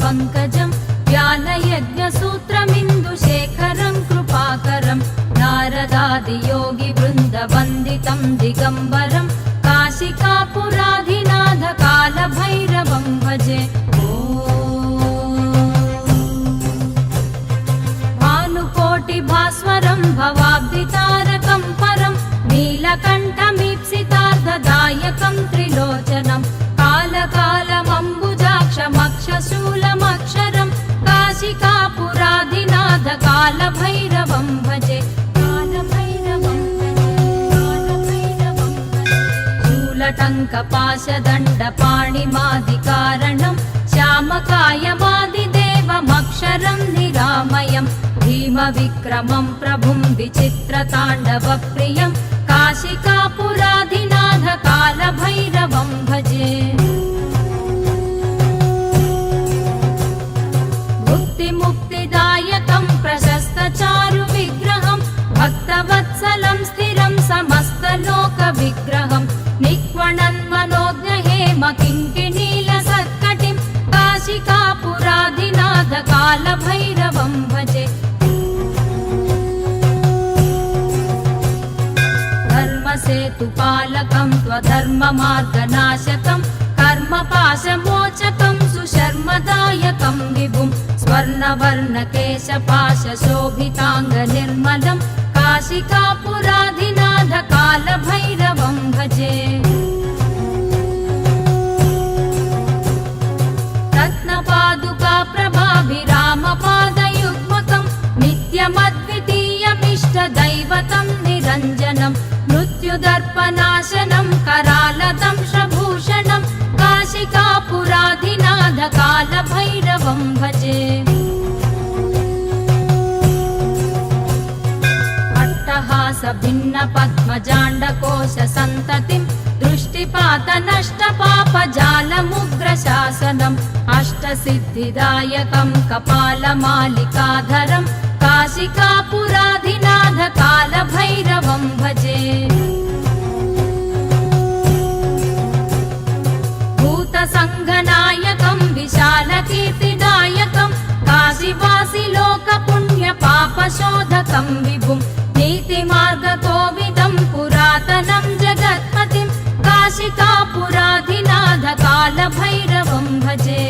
पङ्कजम् ज्ञानयज्ञसूत्रमिन्दुशेखरम् कृपाकरम् नारदादियोगिवृन्दवन्दितं दिगम्बरम् काशिकापुराधिनाथ कालभैरवं भजे। भानुकोटिभास्वरं भवाब्धितारकं परं नीलकण्ठमीप्सितार्थदायकं त्रिलोचनं कालकालमम्बुजाक्षमक्षशूलमक्षरं काशिकापुराधिनाथ कालभैरवं भजे शूलटङ्कपाशदण्डपाणिमादिकारणम् श्यामकायमादिदेवमक्षरं निरामयम् भीमविक्रमं प्रभुं विचित्रताण्डवप्रियं काशिकापुराधिनाथ मुक्तिमुक्तिदायकं प्रशस्तचारुविग्रहं भक्तवत्सलं स्थिरं समस्तलोकविग्रहं निक्वणन् मनोज्ञहेम किङ्किणीलसत्कटिं काशिकापुराधिनाथ कालभैरवं भजे धर्मसेतुपालकं त्वधर्ममार्गनाशकं कर्मपाशमोचकं सुशर्मदायकं विभुं स्वर्णवर्णकेशपाशशोभिताङ्गनिर्मलं काशिकापुराधिनाथ कालभैरवं भजे। रत्नपादुका प्रभाभिरामपादयुग्मकं नित्यमद्वितीयमिष्टदैवतं निरञ्जनं मृत्युदर्पनाशनं करालदं शभूषणं अट्टहासभिन्नपद्मजाण्डकोशसन्ततिं दृष्टिपातनष्टपापजालमुग्रशासनम् अष्टसिद्धिदायकं कपालमालिकाधरं काशिकापुराधिनाथ कालभैरवं कालभैरवं भजे।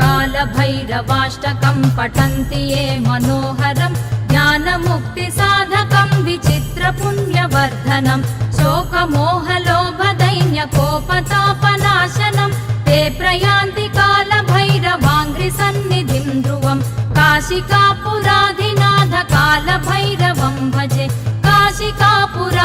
कालभैरवाष्टकं पठन्ति ये मनोहरं ज्ञानमुक्तिसाधकं विचित्रपुण्यवर्धनं शोकमोहलोभदैन्यकोपतापनाशनं ते प्रयान्ति कालभैरवाङ्घ्रिसन्निधिं ध्रुवं काशिकापुराधिनाथ कालभैरवं भजे। काशिकापुराधिनाथ